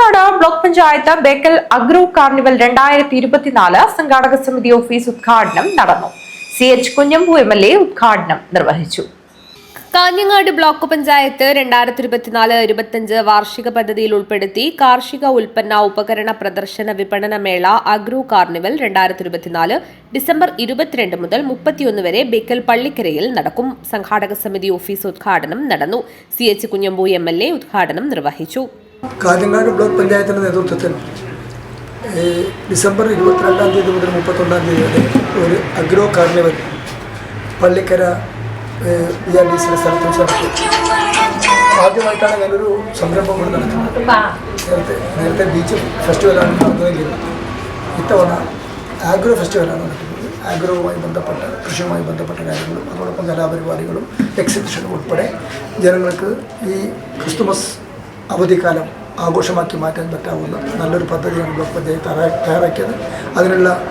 Kanhangad block panchayat Bekal agro carnival രണ്ടായിരത്തി ഇരുപത്തിനാല് സംഘാടക സമിതി ഓഫീസ് ഉദ്ഘാടനം നടന്നു. C H Kunhambu M L A ഉദ്ഘാടനം നിർവഹിച്ചു. കാഞ്ഞങ്ങാട് ബ്ലോക്ക് പഞ്ചായത്ത് രണ്ടായിരത്തി ഇരുപത്തിനാല് ഇരുപത്തിയഞ്ച് വാർഷിക പദ്ധതിയിൽ ഉൾപ്പെടുത്തി കാർഷിക ഉൽപ്പന്ന ഉപകരണ പ്രദർശന വിപണന മേള അഗ്രോ കാർണിവൽ രണ്ടായിരത്തി ഇരുപത്തിനാല് ഡിസംബർ ഇരുപത്തിരണ്ട് മുതൽ മുപ്പത്തിയൊന്ന് വരെ ബേക്കൽ പള്ളിക്കരയിൽ നടക്കും. സംഘാടക സമിതി ഓഫീസ് ഉദ്ഘാടനം നടന്നു. C H Kunhambu M L A ഉദ്ഘാടനം നിർവഹിച്ചു. കാഞ്ഞങ്ങാട് ബ്ലോക്ക് പഞ്ചായത്തിന്റെ നേതൃത്വത്തിൽ ഡിസംബർ ഇരുപത്തിരണ്ടാം തീയതി മുതൽ മുപ്പത്തൊന്നാം തീയതി വരെ ഒരു agro carnival Pallikkara B R D സിയുടെ സ്ഥലത്ത് വെച്ച് നടത്തി. ആദ്യമായിട്ടാണ് ഞാനൊരു സംരംഭം കൂടെ നടത്തുന്നത്. നേരത്തെ നേരത്തെ ബീച്ച് ഫെസ്റ്റിവലാണ് നടന്നതെങ്കിലും ഇത്തവണ ആഗ്രോ ഫെസ്റ്റിവലാണ് നടക്കുന്നത്. ആഗ്രോവുമായി ബന്ധപ്പെട്ട കൃഷിയുമായി ബന്ധപ്പെട്ട കാര്യങ്ങളും അതോടൊപ്പം കലാപരിപാടികളും എക്സിബിഷനും ഉൾപ്പെടെ ജനങ്ങൾക്ക് ഈ ക്രിസ്തുമസ് അവധിക്കാലം ആഘോഷമാക്കി മാറ്റാൻ പറ്റാവുന്ന നല്ലൊരു പദ്ധതിയാണ് ബ്ലോക്ക് പഞ്ചായത്ത് തയ്യാ- തയ്യാറാക്കിയത്. അതിനുള്ള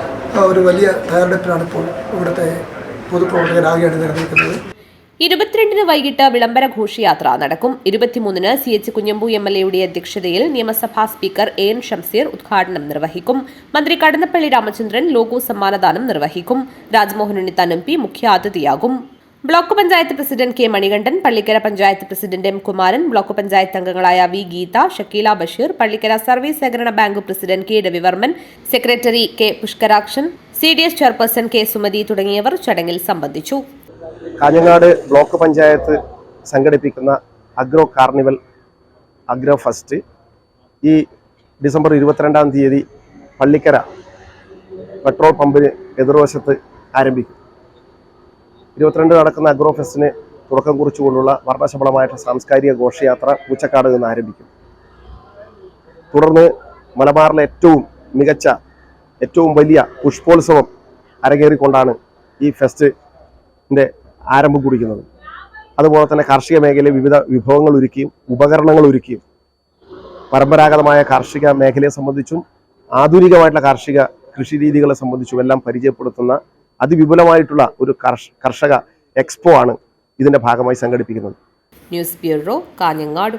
ഒരു വലിയ തയ്യാറെടുപ്പിലാണ് ഇപ്പോൾ ഇവിടുത്തെ പൊതുപ്രവർത്തകരാകെയാണ് നിലനിൽക്കുന്നത് ഇരുപത്തിരണ്ടിന് വൈകിട്ട് വിളംബര ഘോഷയാത്ര നടക്കും. ഇരുപത്തിമൂന്നിന് C H Kunhambu M L എയുടെ അധ്യക്ഷതയിൽ നിയമസഭാ സ്പീക്കർ എ എൻ ഷംസീർ ഉദ്ഘാടനം നിർവഹിക്കും. മന്ത്രി കടന്നപ്പള്ളി രാമചന്ദ്രൻ ലോഗോ സമ്മാനദാനം നിർവഹിക്കും. രാജ്മോഹൻ ഉണ്ണിത്താൻ എം പി മുഖ്യാതിഥിയാകും. Block panchayat president K Manikandan Pallikkara panchayat president M Kumaran block panchayat അംഗങ്ങളായ വി ഗീത ഷക്കീല ബഷീർ പള്ളിക്കര സർവീസ് സഹകരണ bank president K Ravivarman secretary K Pushkarakshan C D S chairperson K Sumathi തുടങ്ങിയവർ ചടങ്ങിൽ സംബന്ധിച്ചു. കാഞ്ഞങ്ങാട് ബ്ലോക്ക് പഞ്ചായത്ത് സംഘടിപ്പിക്കുന്ന agro carnival agro fest ഈ December ഇരുപത്തിരണ്ടാം തീയതി Pallikkara petrol പമ്പിന് എതിർവശത്ത് ആരംഭിക്കും. ഇരുപത്തിരണ്ട് നടക്കുന്ന അഗ്രോ ഫെസ്റ്റിന് തുടക്കം കുറിച്ചുകൊണ്ടുള്ള വർണശബളമായിട്ടുള്ള സാംസ്കാരിക ഘോഷയാത്ര പൂച്ചക്കാട് നിന്ന് ആരംഭിക്കും. തുടർന്ന് മലബാറിലെ ഏറ്റവും മികച്ച ഏറ്റവും വലിയ പുഷ്പോത്സവം അരങ്ങേറിക്കൊണ്ടാണ് ഈ ഫെസ്റ്റിന്റെ ആരംഭം കുറിക്കുന്നത്. അതുപോലെ തന്നെ കാർഷിക മേഖലയിൽ വിവിധ വിഭവങ്ങൾ ഒരുക്കിയും ഉപകരണങ്ങൾ ഒരുക്കിയും പരമ്പരാഗതമായ കാർഷിക മേഖലയെ സംബന്ധിച്ചും ആധുനികമായിട്ടുള്ള കാർഷിക കൃഷി രീതികളെ സംബന്ധിച്ചും എല്ലാം പരിചയപ്പെടുത്തുന്ന അതിവിപുലമായിട്ടുള്ള ഒരു കർഷക എക്സ്പോ ആണ് ഇതിന്റെ ഭാഗമായി സംഘടിപ്പിക്കുന്നത്. News bureau Kanhangad.